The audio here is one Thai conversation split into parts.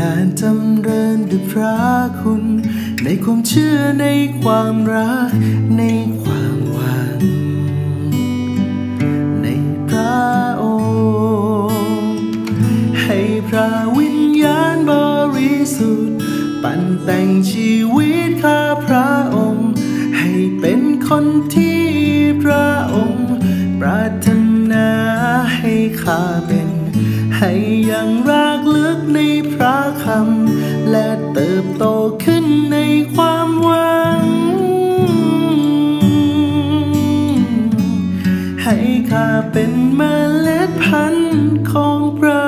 ญาณจำเริญด้วยพระคุณ ในความเชื่อในความรัก ในความหวัง ในพระองค์ ให้พระวิญญาณบริสุทธิ์ปั่นแต่งชีวิตข้าพระองค์ ให้เป็นคนที่พระองค์ ปรารถนาให้ข้าเป็น ให้ยัง ถ้าเป็นเมล็ดพันธุ์ของพระ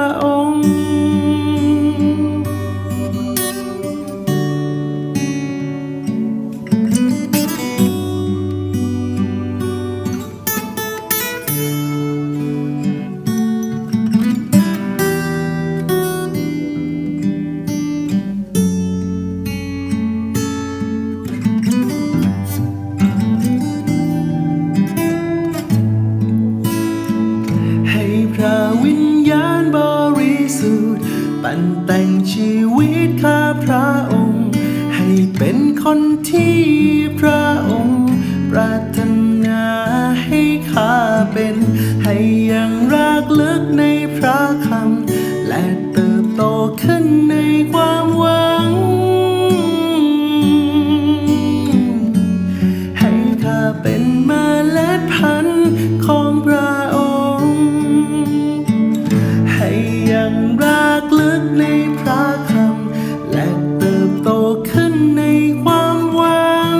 ยังรักลึกในพระคำและเติบโตขึ้นในความหวัง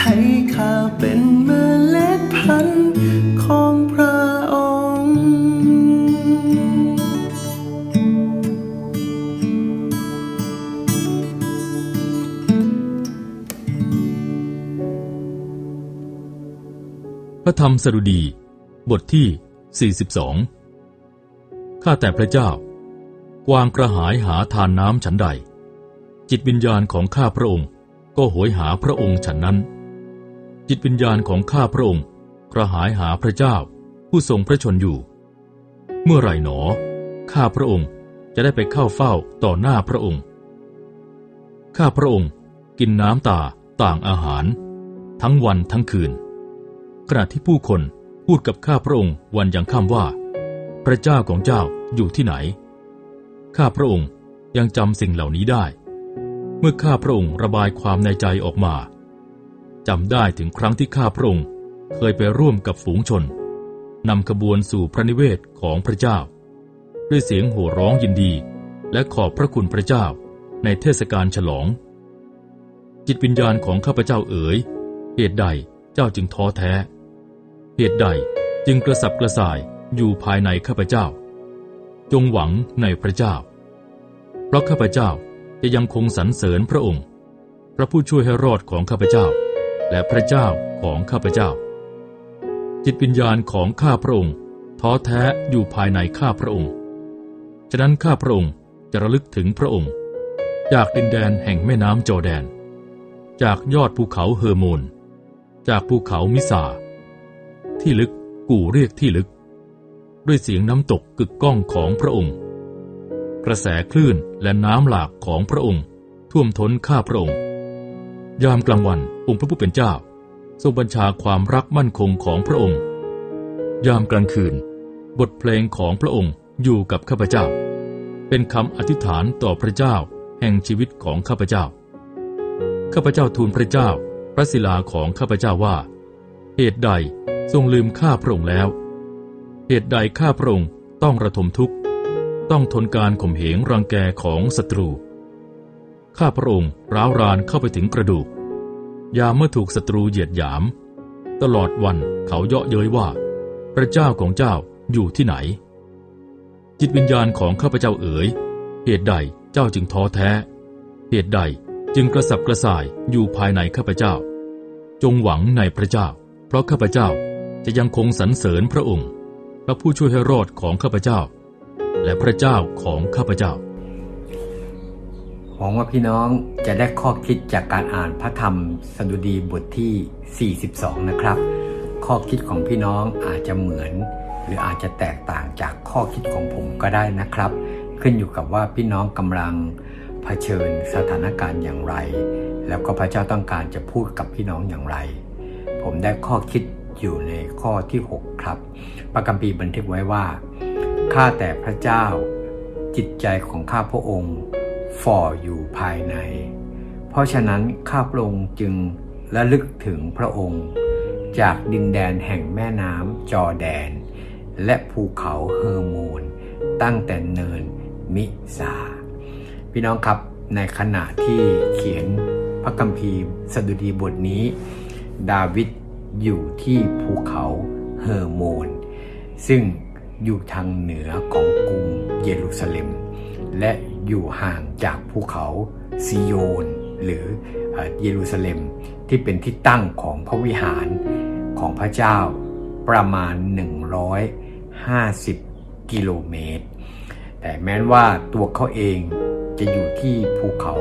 ให้ข้าเป็นเมล็ดพันธุ์ของพระองค์ พระธรรมสดุดี บทที่ 42 ข้าแต่พระเจ้า กวางกระหายหาทานน้ำฉันใด จิตวิญญาณของข้าพระองค์ก็โหยหาพระองค์ฉันนั้น จิตวิญญาณของข้าพระองค์กระหายหาพระเจ้าผู้ทรงพระชนอยู่ เมื่อไหร่หนอ ข้าพระองค์จะได้ไปเข้าเฝ้าต่อหน้าพระองค์ ข้าพระองค์กินน้ำตาต่างอาหาร ทั้งวันทั้งคืนขณะที่ผู้คน พูดกับข้าพระองค์วันยังค่ำว่า พระเจ้าของเจ้าอยู่ที่ไหน ข้าพระองค์ยังจำสิ่งเหล่านี้ได้ เมื่อข้าพระองค์ระบายความในใจออกมาจำได้ถึงครั้งที่ข้าพระองค์เคยไปร่วมกับฝูงชนนำขบวนสู่พระนิเวศของพระเจ้า ด้วยเสียงโห่ร้องยินดี และขอบพระคุณพระเจ้าในเทศกาลฉลอง จิตวิญญาณของข้าพเจ้าเอ๋ยเหตุใดเจ้าจึงท้อแท้ เหตุใดจึงกระสับกระส่ายอยู่ภายในข้าพเจ้า จงหวังในพระเจ้า เพราะข้าพเจ้าจะยังคงสรรเสริญพระองค์ พระผู้ช่วยให้รอดของข้าพเจ้า และพระเจ้าของข้าพเจ้า จิตวิญญาณของข้าพระองค์ท้อแท้อยู่ภายในข้าพระองค์ ฉะนั้นข้าพระองค์จะระลึกถึงพระองค์ จากดินแดนแห่งแม่น้ำจอแดน จากยอดภูเขาเฮอร์โมน จากภูเขามิสา ที่ลึกกู่เรียกที่ลึก ด้วยเสียงน้ำตกกึกก้องของพระองค์ กระแสคลื่นและน้ำหลากของพระองค์ ท่วมท้นข้าพระองค์ ยามกลางวันองค์พระผู้เป็นเจ้า ทรงบัญชาความรักมั่นคงของพระองค์ ยามกลางคืน บทเพลงของพระองค์อยู่กับข้าพเจ้า เป็นคำอธิษฐานต่อพระเจ้าแห่งชีวิตของข้าพเจ้า ข้าพเจ้าทูลพระเจ้า พระศิลาของข้าพเจ้าว่า เหตุใด ทรงลืมข้าพระองค์แล้ว เหตุใดข้าพระองค์ต้องระทมทุกข์ ต้องทนการข่มเหงรังแกของศัตรู ข้าพระองค์ร้าวรานเข้าไปถึงกระดูก ยามเมื่อถูกศัตรูเหยียดหยาม ตลอดวันเขาเยาะเย้ยว่า พระเจ้าของเจ้าอยู่ที่ไหน จิตวิญญาณของข้าพเจ้าเอ๋ย เหตุใดเจ้าจึงท้อแท้ เหตุใดจึงกระสับกระส่ายอยู่ภายในข้าพเจ้า จงหวังในพระเจ้า เพราะข้าพเจ้า จะยังคงสรรเสริญพระองค์ พระผู้ช่วยให้รอดของข้าพเจ้า และพระเจ้าของข้าพเจ้าหวังว่าพี่น้องจะได้ข้อคิดจากการอ่านพระธรรมสดุดีบทที่ 42 นะครับ ข้อคิดของพี่น้องอาจจะเหมือน หรืออาจจะแตกต่างจากข้อคิดของผมก็ได้นะครับ ขึ้นอยู่กับว่าพี่น้องกำลังเผชิญสถานการณ์อย่างไร แล้วก็พระเจ้าต้องการจะพูดกับพี่น้องอย่างไร ผมได้ข้อคิด อยู่ในข้อที่ 6 ครับ พระคัมภีบันทึกไว้ว่าข้าแต่พระเจ้าจิตใจของข้าพระองค์ฝ่ออยู่ภายใน เพราะฉะนั้นข้าพระองค์จึงระลึกถึงพระองค์ จากดินแดนแห่งแม่น้ำจอแดน และภูเขาเฮอร์โมน ตั้งแต่เนินมิซาพี่น้องครับในขณะที่เขียนพระคัมภีร์สดุดีบทนี้ ดาวิด อยู่ที่ภูเขาเฮอร์โมน ซึ่งอยู่ทางเหนือของกรุงเยรูซาเล็ม และอยู่ห่างจากภูเขาซิโยน หรือเยรูซาเล็ม ที่เป็นที่ตั้งของพระวิหารของพระเจ้าประมาณ 150 กิโลเมตร แต่แม้ว่าตัวเขาเองจะอยู่ที่ภูเขา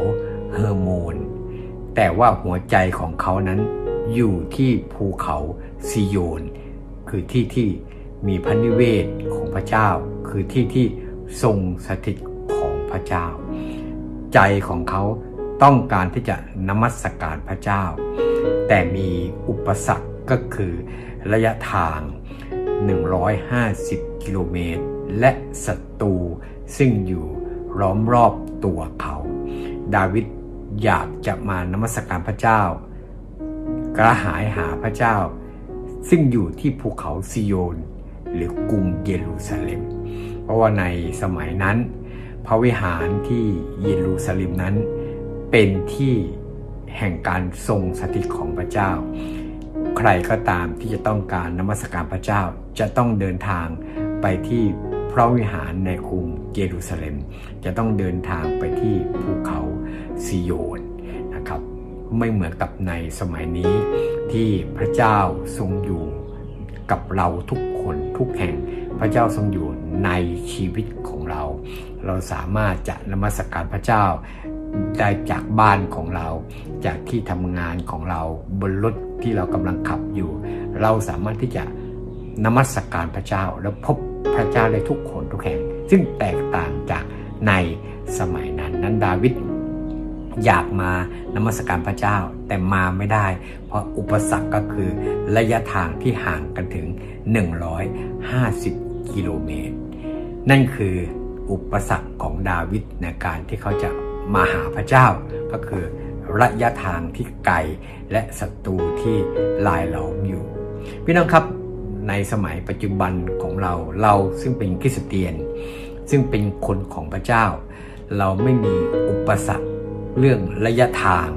เฮอร์โมน แต่ว่าหัวใจของเขานั้น อยู่ที่ภูเขาซิโยน คือที่ที่มีพระนิเวศของพระเจ้า คือที่ที่ทรงสถิตของพระเจ้า ใจของเขาต้องการที่จะนมัสการพระเจ้า แต่มีอุปสรรคก็คือระยะทาง 150 กิโลเมตร และศัตรูซึ่งอยู่ล้อมรอบตัวเขา ดาวิดอยากจะมานมัสการพระเจ้า กระหายหาพระเจ้า ซึ่งอยู่ที่ภูเขาซิโยน หรือกรุงเยรูซาเล็ม เพราะว่าในสมัยนั้น พระวิหารที่เยรูซาเล็มนั้น เป็นที่แห่งการทรงสถิตของพระเจ้า ใครก็ตามที่จะต้องการนมัสการพระเจ้าจะต้องเดินทางไปที่พระวิหารในกรุงเยรูซาเล็ม จะต้องเดินทางไปที่ภูเขาซิโยน ไม่เหมือนกับในสมัยนี้ ที่พระเจ้าทรงอยู่กับเราทุกคนทุกแห่ง พระเจ้าทรงอยู่ในชีวิตของเรา เราสามารถจะนมัสการพระเจ้าได้จากบ้านของเรา จากที่ทำงานของเราบนรถที่เรากำลังขับอยู่ เราสามารถที่จะนมัสการพระเจ้าแล้วพบพระเจ้าได้ทุกคนทุกแห่ง ซึ่งแตกต่างจากในสมัยนั้นนั้นดาวิด อยากมานมัสการพระเจ้าแต่มาไม่ได้ เพราะอุปสรรคก็คือระยะทางที่ห่างกันถึง 150 กิโลเมตร นั่นคืออุปสรรคของดาวิดในการที่เขาจะมาหาพระเจ้าก็คือระยะทางที่ไกลและศัตรูที่ลายล้อมอยู่ พี่น้องครับในสมัยปัจจุบันของเราเราซึ่งเป็นคริสเตียน ซึ่งเป็นคนของพระเจ้า เราไม่มีอุปสรรค เรื่องระยะทาง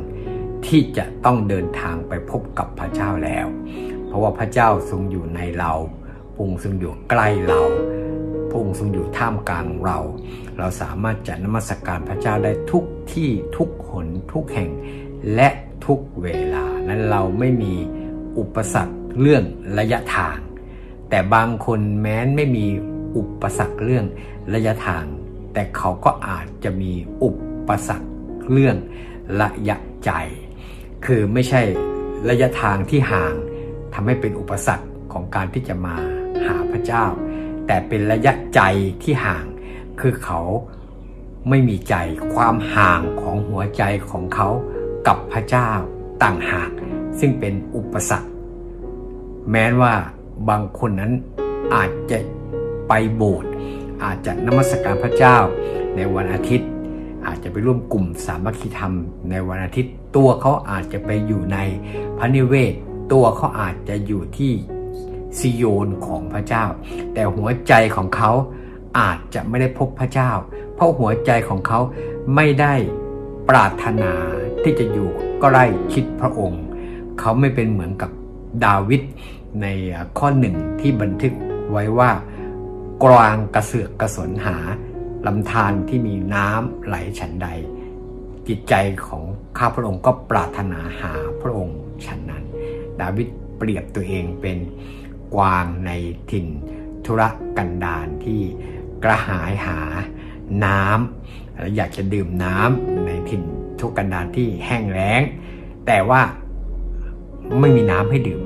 ที่จะต้องเดินทางไปพบกับพระเจ้าแล้ว เพราะว่าพระเจ้าทรงอยู่ในเราพงทรงอยู่ใกล้เราพงทรงอยู่ท่ามกลางเรา เราสามารถจะนมัสการพระเจ้าได้ทุกที่ทุกหนทุกแห่ง และทุกเวลา นั้นเราไม่มีอุปสรรคเรื่องระยะทาง แต่บางคนแม้นไม่มีอุปสรรคเรื่องระยะทาง แต่เขาก็อาจจะมีอุปสรรค เรื่องระยะใจ คือไม่ใช่ระยะทางที่ห่างทำให้เป็นอุปสรรคของการที่จะมาหาพระเจ้า แต่เป็นระยะใจที่ห่าง คือเขาไม่มีใจความห่างของหัวใจของเขากับพระเจ้าต่างหาก ซึ่งเป็นอุปสรรค แม้ว่าบางคนนั้นอาจจะไปโบสถ์อาจจะนมัสการพระเจ้าในวันอาทิตย์ อาจจะไปร่วมกลุ่มสามัคคีธรรมในวันอาทิตย์ ตัวเขาอาจจะไปอยู่ในพระนิเวศ ตัวเขาอาจจะอยู่ที่ซิโยนของพระเจ้า แต่หัวใจของเขาอาจจะไม่ได้พบพระเจ้า เพราะหัวใจของเขาไม่ได้ปรารถนาที่จะอยู่ใกล้ชิดพระองค์ เขาไม่เป็นเหมือนกับดาวิดในข้อหนึ่งที่บันทึกไว้ว่ากรางกระเสือกกระสนหา ลำธารที่มีน้ำไหลฉันใด จิตใจของข้าพระองค์ก็ปรารถนาหาพระองค์ฉันนั้น ดาวิดเปรียบตัวเองเป็นกวางในถิ่นธุรกันดารที่กระหายหาน้ำและอยากจะดื่มน้ำในถิ่นทุรกันดารที่แห้งแล้ง แต่ว่าไม่มีน้ำให้ดื่ม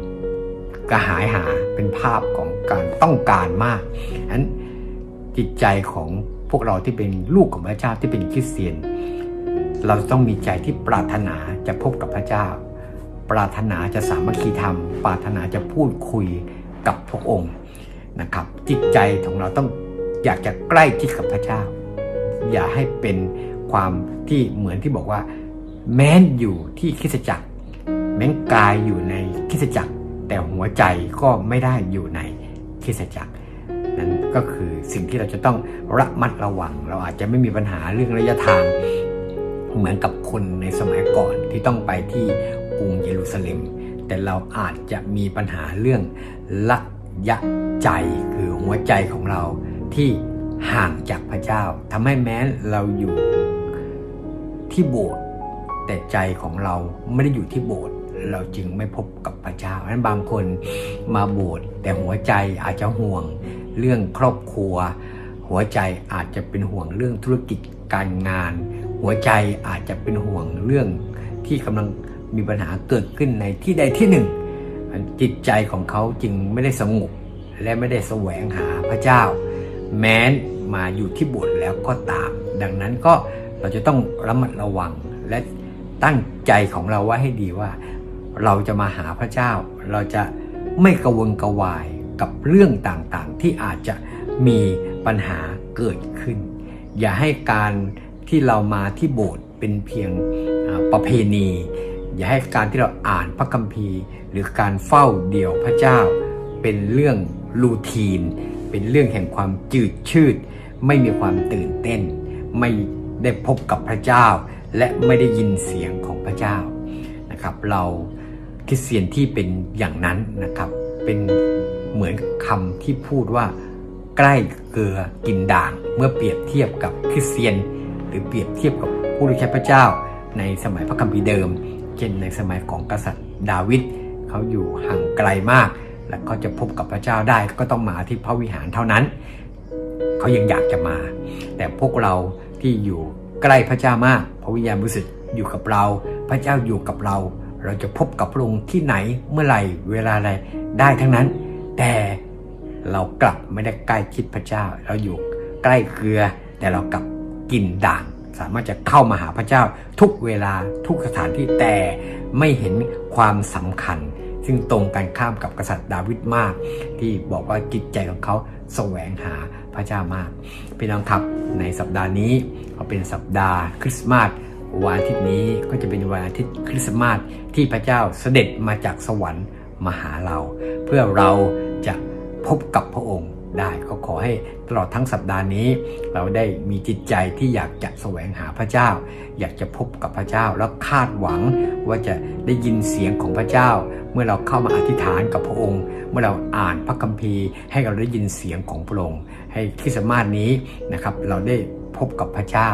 กระหายหาเป็นภาพของการต้องการมากฉะนั้นจิตใจของ พวกเราที่เป็นลูกของพระเจ้าที่เป็นคริสเตียน เราต้องมีใจที่ปรารถนาจะพบกับพระเจ้า ปรารถนาจะสามัคคีธรรม ปรารถนาจะพูดคุยกับพระองค์นะครับ จิตใจของเราต้องอยากจะใกล้ชิดกับพระเจ้า อย่าให้เป็นความที่เหมือนที่บอกว่า แม้นอยู่ที่คริสตจักร แม้นกายอยู่ในคริสตจักร แต่หัวใจก็ไม่ได้อยู่ในคริสตจักร ก็คือสิ่งที่เราจะต้องระมัดระวัง เราอาจจะไม่มีปัญหาเรื่องระยะทาง เหมือนกับคนในสมัยก่อนที่ต้องไปที่กรุงเยรูซาเล็ม แต่เราอาจจะมีปัญหาเรื่องระยะใจคือหัวใจของเราที่ห่างจากพระเจ้าทำให้แม้เราอยู่ที่โบสถ์แต่ใจของเราไม่ได้อยู่ที่โบสถ์เราจึงไม่พบกับพระเจ้าเพราะฉะนั้นบางคนมาโบสถ์แต่หัวใจอาจจะห่วง เรื่องครอบครัว หัวใจอาจจะเป็นห่วงเรื่องธุรกิจการงาน หัวใจอาจจะเป็นห่วงเรื่องที่กำลังมีปัญหาเกิดขึ้นในที่ใดที่หนึ่ง จิตใจของเขาจึงไม่ได้สงบและไม่ได้แสวงหาพระเจ้า แม้นมาอยู่ที่บสถ์แล้วก็ตาม ดังนั้นก็เราจะต้องระมัดระวังและตั้งใจของเราไว้ให้ดีว่า เราจะมาหาพระเจ้า เราจะไม่กระวนกระวาย กับเรื่องต่างๆ ที่อาจจะมีปัญหาเกิดขึ้น อย่าให้การที่เรามาที่โบสถ์เป็นเพียงประเพณี อย่าให้การที่เราอ่านพระคัมภีร์ หรือการเฝ้าเดี่ยวพระเจ้า เป็นเรื่องรูทีน เป็นเรื่องแห่งความจืดชืด ไม่มีความตื่นเต้น ไม่ได้พบกับพระเจ้า และไม่ได้ยินเสียงของพระเจ้านะครับ เราคริสเตียนที่เป็นอย่างนั้นนะครับเป็น เหมือนคำที่พูดว่า ใกล้เกลือกินด่าง เมื่อเปรียบเทียบกับคริสเตียน หรือเปรียบเทียบกับผู้รู้ใช้พระเจ้า ในสมัยพระคัมภีร์เดิม เช่นในสมัยของกษัตริย์ดาวิดเขาอยู่ห่างไกลมาก และก็จะพบกับพระเจ้าได้ก็ต้องมาที่พระวิหารเท่านั้น เขายังอยากจะมา แต่พวกเราที่อยู่ใกล้พระเจ้ามาก พระวิญญาณบริสุทธิ์อยู่กับเรา พระเจ้าอยู่กับเรา เราจะพบกับพระองค์ที่ไหนเมื่อไหร่เวลาใดได้ทั้งนั้น แต่เรากลับไม่ได้ใกล้ชิดพระเจ้า เราอยู่ใกล้เกลือ แต่เรากลับกินด่างสามารถจะเข้ามาหาพระเจ้าทุกเวลาทุกสถานที่แต่ไม่เห็นความสำคัญ ซึ่งตรงกันข้ามกับกษัตริย์ดาวิดมาก ที่บอกว่าจิตใจของเขาแสวงหาพระเจ้ามากพี่น้องครับในสัปดาห์นี้ก็เป็นสัปดาห์คริสต์มาสวันอาทิตย์นี้ก็จะเป็นวันอาทิตย์คริสต์มาสที่พระเจ้าเสด็จมาจากสวรรค์ มาหาเรา เพื่อเราจะพบกับพระองค์ได้ก็ขอให้ตลอดทั้งสัปดาห์นี้ เราได้มีจิตใจที่อยากจะแสวงหาพระเจ้า อยากจะพบกับพระเจ้าแล้วคาดหวังว่าจะได้ยินเสียงของพระเจ้า เมื่อเราเข้ามาอธิษฐานกับพระองค์ เมื่อเราอ่านพระคัมภีร์ ให้เราได้ยินเสียงของพระองค์ ให้คริสต์มาสนี้นะครับเราได้พบกับพระเจ้า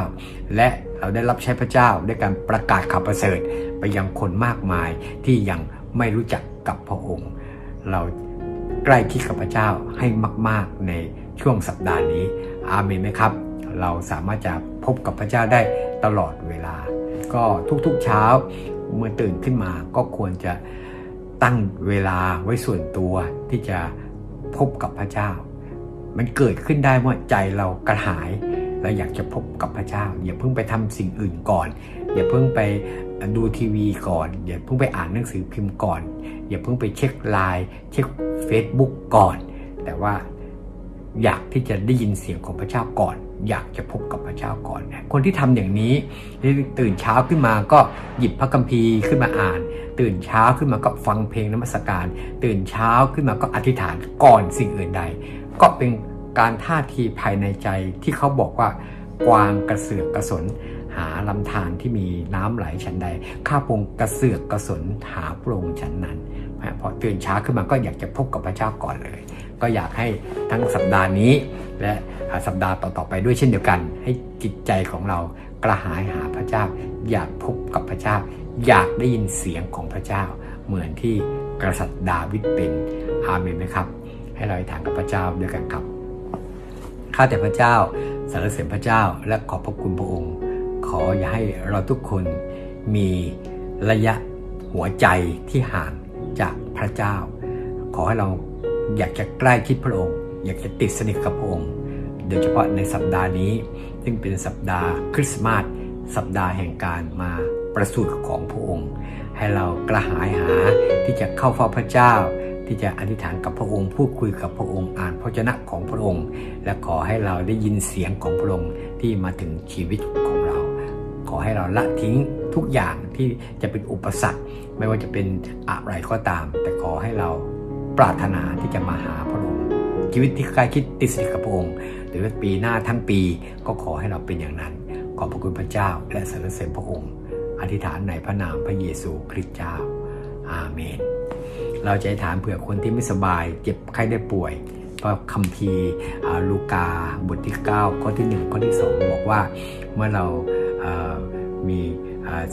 และเราได้รับใช้พระเจ้าด้วยการประกาศข่าวประเสริฐไปยังคนมากมายที่ยัง ไม่รู้จักกับพระองค์ เราใกล้ชิดกับพระเจ้าให้มาก ๆในช่วงสัปดาห์นี้ อาเมนไหมครับ เราสามารถจะพบกับพระเจ้าได้ตลอดเวลา ก็ทุกๆเช้าเมื่อตื่นขึ้นมาก็ควรจะตั้งเวลาไว้ส่วนตัวที่จะพบกับพระเจ้า มันเกิดขึ้นได้เมื่อใจเรากระหายเราอยากจะพบกับพระเจ้า อย่าเพิ่งไปทำสิ่งอื่นก่อน อย่าเพิ่งไป ดูทีวีก่อน อย่าเพิ่งไปอ่านหนังสือพิมพ์ก่อน อย่าเพิ่งไปเช็คไลน์เช็ค Facebook ก่อน แต่ว่าอยากที่จะได้ยินเสียงของพระเจ้าก่อน อยากจะพบกับพระเจ้าก่อน คนที่ทำอย่างนี้ตื่นเช้าขึ้นมาก็หยิบพระคัมภีร์ขึ้นมาอ่าน ตื่นเช้าขึ้นมาก็ฟังเพลงนมัสการ ตื่นเช้าขึ้นมาก็อธิษฐานก่อนสิ่งอื่นใด ก็เป็นการท่าทีภายในใจที่เขาบอกว่ากวางกระเสือกกระสน หาลำธารที่มีน้ำไหลฉันใด ข้าพงกระเสือกกระสนหาโปรงฉันนั้นพอตื่นเช้าขึ้นมาก็อยากจะพบกับพระเจ้าก่อนเลย ก็อยากให้ทั้งสัปดาห์นี้ และสัปดาห์ต่อๆไปด้วยเช่นเดียวกัน ให้จิตใจของเรากระหายหาพระเจ้า อยากพบกับพระเจ้า อยากได้ยินเสียงของพระเจ้า เหมือนที่กษัตริย์ดาวิดเป็นอาเมนไหมครับ ให้เราอธิษฐานกับพระเจ้าด้วยกันครับข้าแต่พระเจ้าสรรเสริญพระเจ้าและขอบพระคุณพระองค์ ออย่าให้เราทุกคนมีระยะหัวใจที่ห่างจากพระเจ้า ขอให้เราอยากจะใกล้ชิดพระองค์ อยากจะติดสนิทกับพระองค์ โดยเฉพาะในสัปดาห์นี้ ซึ่งเป็นสัปดาห์คริสต์มาสสัปดาห์แห่งการมาประสูติของพระองค์ ให้เรากระหายหาที่จะเข้าเฝ้าพระเจ้า ที่จะอธิษฐานกับพระองค์พูดคุยกับพระองค์อ่านพระเจนะของพระองค์ และขอให้เราได้ยินเสียงของพระองค์ที่มาถึงชีวิตของ ขอให้เราละทิ้งทุกอย่างที่จะเป็นอุปสรรค ไม่ว่าจะเป็นอะไรก็ตาม แต่ขอให้เราปรารถนาที่จะมาหาพระองค์ชีวิตที่ใกล้คิดติดสนิทกับพระองค์หรือว่าปีหน้าทั้งปีก็ขอให้เราเป็นอย่างนั้น ขอบพระคุณพระเจ้า และสรรเสริญพระองค์ อธิษฐานในพระนามพระเยซูคริสต์เจ้า อาเมน เราจะอธิษฐานเผื่อคนที่ไม่สบาย เจ็บไข้ได้ป่วยเพราะคัมภีร์ลูกาบทที่ 9 ข้อที่ 1 ข้อที่ 2 บอกว่าเมื่อเรา มี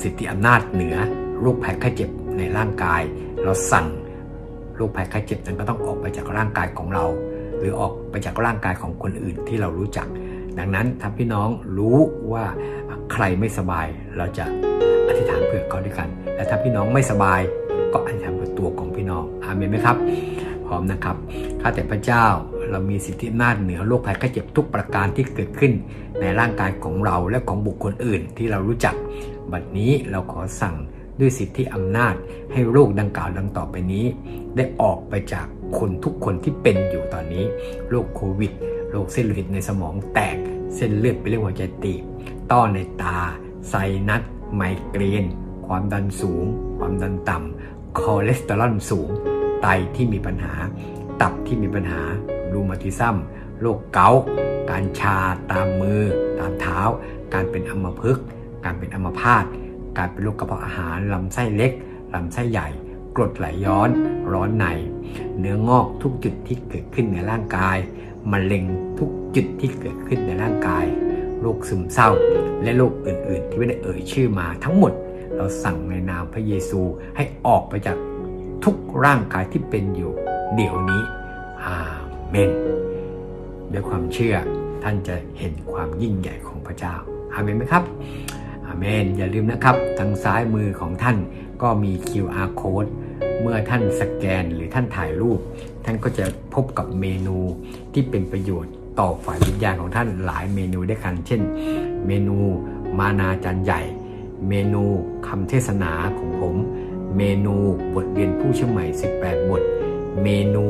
สิทธิอำนาจเหนือโรคภัยไข้เจ็บในร่างกาย เราสั่งโรคภัยไข้เจ็บนั้นก็ต้องออกไปจากร่างกายของเรา หรือออกไปจากร่างกายของคนอื่นที่เรารู้จัก ดังนั้นถ้าพี่น้องรู้ว่าใครไม่สบายเราจะอธิษฐานเผื่อเขาด้วยกัน และถ้าพี่น้องไม่สบายก็อธิษฐานเผื่อตัวของพี่น้องอาเมนไหมครับ พร้อมนะครับข้าแต่พระเจ้า เรามีสิทธิอำนาจเหนือโรคภัยไข้เจ็บทุกประการที่เกิดขึ้น ในร่างกายของเราและของบุคคลอื่นที่เรารู้จัก บัดนี้เราขอสั่งด้วยสิทธิอำนาจให้โรคดังกล่าวดังต่อไปนี้ ได้ออกไปจากคนทุกคนที่เป็นอยู่ตอนนี้ โรคโควิด โรคเส้นเลือดในสมองแตก เส้นเลือดไปเรื่องหัวใจตีบ ต้อในตา ไซนัส ไมเกรน ความดันสูง ความดันต่ำคอเลสเตอรอลสูง ไตที่มีปัญหา ตับที่มีปัญหา รูมาติซัมโรคเกาต์การชาตามมือ ตามเท้า การเป็นอัมพฤกษ์การเป็นอัมพาตการเป็นโรคกระเพาะอาหารลำไส้เล็กลำไส้ใหญ่กรดไหลย้อนร้อนใน เนื้องอกทุกจุดที่เกิดขึ้นในร่างกายมะเร็งทุกจุดที่เกิดขึ้นในร่างกายโรคซึมเศร้า และโรคอื่น ๆ ที่ไม่ได้เอ่ยชื่อมาทั้งหมด เราสั่งในนามพระเยซูให้ออกไปจากทุกร่างกายที่เป็นอยู่ เดี๋ยวนี้อา เมนด้วยความเชื่อท่านจะเห็นความยิ่งใหญ่ของพระเจ้าอาเมนไหมครับอาเมนอย่าลืมนะครับ ทางซ้ายมือของท่านก็มี QR code เมื่อท่านสแกนหรือท่านถ่ายรูป ท่านก็จะพบกับเมนูที่เป็นประโยชน์ต่อฝ่ายวิญญาณของท่านหลายเมนูด้วยกัน เช่น เมนูมานาจานใหญ่ เมนูคำเทศนาของผม เมนูบทเรียนผู้เชื่อใหม่ 18 บท เมนู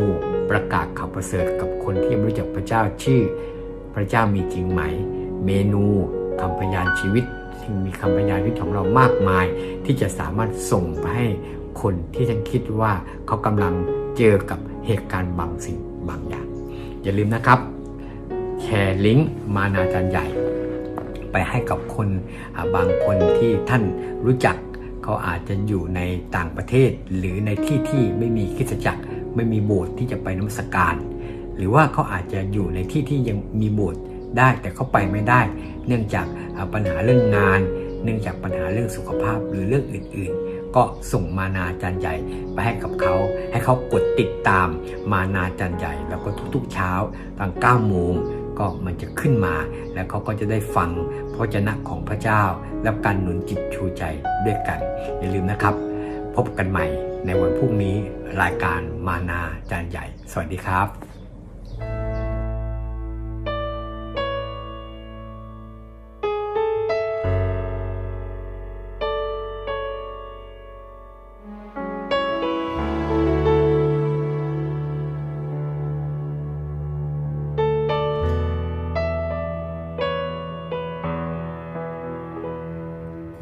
ประกาศข่าวประเสริฐกับคนที่ไม่รู้จักพระเจ้าชื่อ พระเจ้ามีจริงไหม เมนูคำพยานชีวิตซึ่งมีคำพยานชีวิตของเรามากมาย ที่จะสามารถส่งไปให้คนที่ฉันคิดว่าเขากำลังเจอกับเหตุการณ์บางสิ่งบางอย่าง อย่าลืมนะครับแชร์ลิงก์มานาจารย์ใหญ่ ไปให้กับคนบางคนที่ท่านรู้จักเขาอาจจะอยู่ในต่างประเทศ หรือในที่ที่ไม่มีคริสจักร ไม่มีโบสถ์ที่จะไปนมัสการ หรือว่าเขาอาจจะอยู่ในที่ที่ยังมีโบสถ์ได้แต่เขาไปไม่ได้ เนื่องจากปัญหาเรื่องงาน เนื่องจากปัญหาเรื่องสุขภาพหรือเรื่องอื่น ๆ ก็ส่งมานาจารย์ใหญ่ไปให้กับเขา ให้เขากดติดตามมานาจารย์ใหญ่ แล้วก็ทุกๆเช้าตอน9โมงก็มันจะขึ้นมาแล้วเขาก็จะได้ฟังพระเจนะของพระเจ้า แล้วการหนุนจิตชูใจด้วยกัน อย่าลืมนะครับ พบกันใหม่ ในวันพรุ่งนี้รายการมานาจารย์ใหญ่ สวัสดีครับ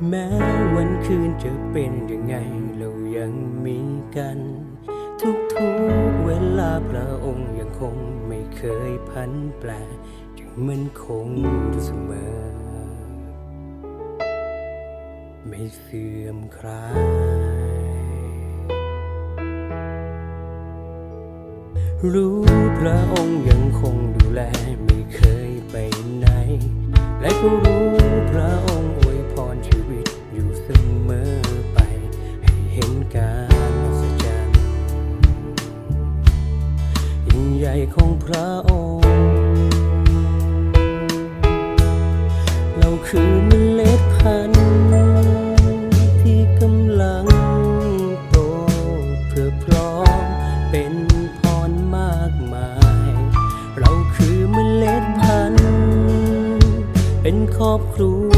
แม้วันคืนจะเป็นยังไงเรา ยังมีกัน ทุกๆเวลาพระองค์ยังคงไม่เคยพันแปรยังมันคงอยู่เสมอ ไม่เสื่อมคลายรู้พระองค์ยังคงดูแลไม่เคยไปไหน และก็รู้พระองค์ การอัศจรรย์ยิ่งใหญ่ของพระองค์ เราคือเมล็ดพันธุ์ที่กำลังโตเพื่อพร้อมเป็นพรมากมาย เราคือเมล็ดพันธุ์เป็นครอบครัว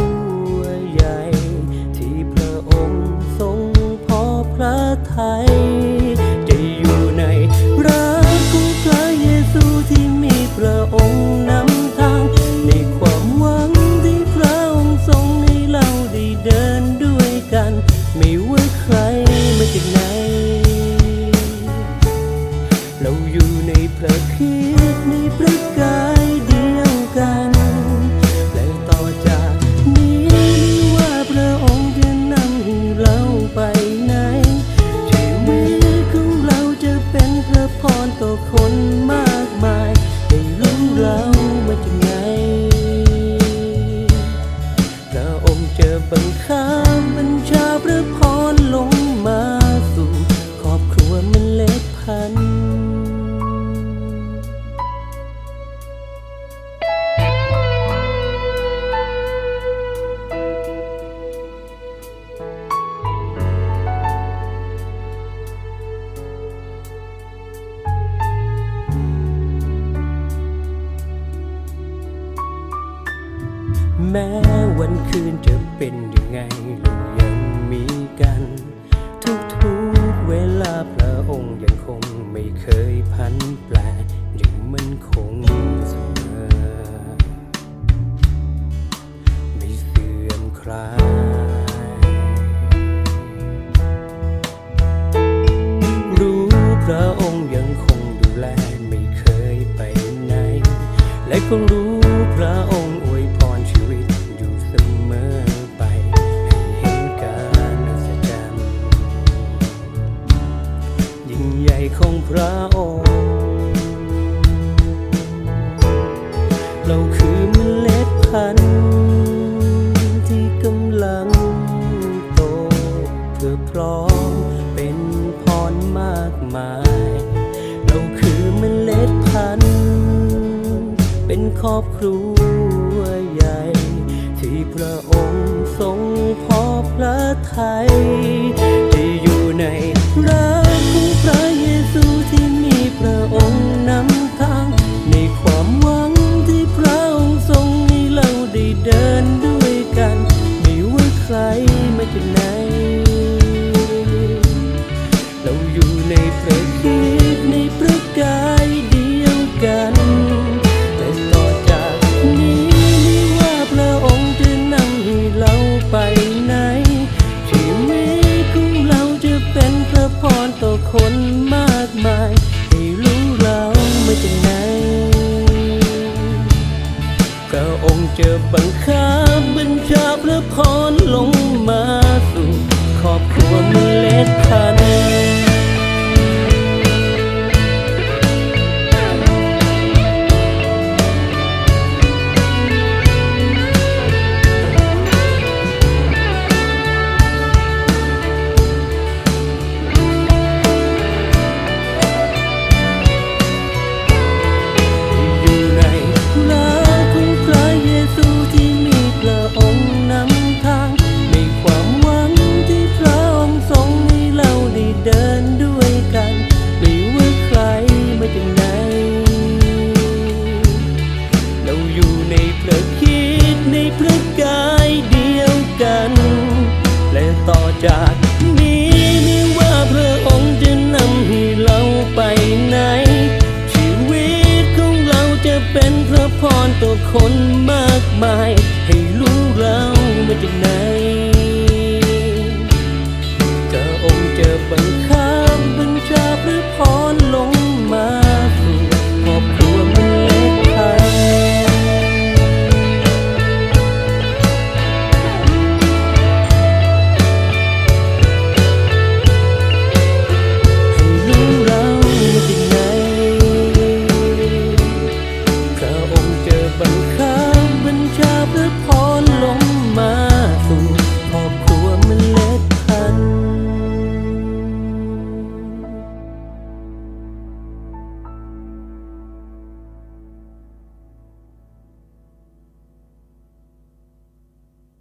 วลาพระองค์ยังคงไม่เคยพันแปรยังมันคงเสมอไม่เสื่อมคลายรู้พระองค์ยังคงดูแลไม่เคยไปไหน และก็รู้พระองค์ ระองค์ เราคือเมล็ดพันธุ์ที่กำลังโตเพื่อพร้อมเป็นพรมากมาย เราคือเมล็ดพันธุ์เป็นครอบครัวใหญ่ ที่พระองค์ทรงพอพระทัยที่อยู่ใน ระองค์ คนม